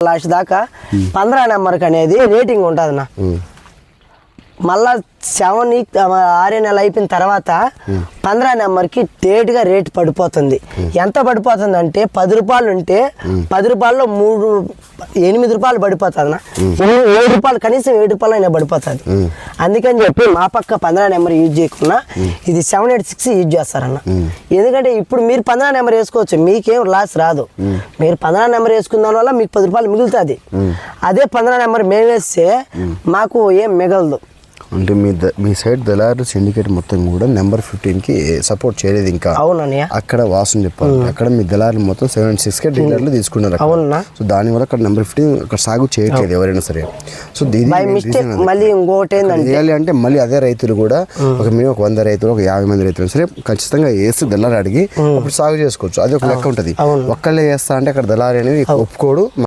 Last దాకా పంద్రా నెంబర్కి అనేది రేటింగ్ ఉంటుంది నా మళ్ళా సెవెన్ ఆరే నెలలు అయిపోయిన తర్వాత పంద్రా నెంబర్కి డేట్గా రేట్ పడిపోతుంది. ఎంత పడిపోతుంది అంటే పది రూపాయలు ఉంటే పది రూపాయల్లో మూడు ఎనిమిది రూపాయలు పడిపోతుంది నా ఏడు రూపాయలు కనీసం ఏడు రూపాయలు అయినా పడిపోతుంది. అందుకని చెప్పి మా పక్క పంద్రా నెంబర్ యూజ్ చేయకుండా ఇది సెవెన్ ఎయిట్ సిక్స్ యూజ్ చేస్తారన్న. ఎందుకంటే ఇప్పుడు మీరు పంద్రా నెంబర్ వేసుకోవచ్చు మీకేం లాస్ రాదు. మీరు పంద్రా నెంబర్ వేసుకున్న వల్ల మీకు పది రూపాయలు మిగులుతుంది. అదే పంద్రా నెంబర్ మేము. వేస్తే మాకు ఏం మిగలదు. అంటే మీ మీ సైడ్ దళారు సిండికేట్ మొత్తం కూడా నెంబర్ ఫిఫ్టీన్కి సపోర్ట్ చేయలేదు ఇంకా. అవునన్నయ్య. అక్కడ వాసన చెప్పాలి. అక్కడ మీ దళారులు మొత్తం సెవెన్ సిక్స్ కే డీలర్లు తీసుకున్నారు. అవునా? సో దానివల్ల అక్కడ నెంబర్ ఫిఫ్టీన్ అక్కడ సాగు చేయట్లేదు ఎవరైనా సరే. సో దీని మళ్ళీ ఇంకోటి చేయాలి అంటే మళ్ళీ అదే రైతులు కూడా ఒక మినిమం ఒక వంద రైతులు ఒక యాభై మంది రైతులు సరే ఖచ్చితంగా వేసి దళారు అడిగి అప్పుడు సాగు చేసుకోవచ్చు. అది ఒక లెక్క ఉంటుంది. ఒక్కళ్ళే వేస్తా అంటే అక్కడ దళారి అనేది ఒప్పుకోడు.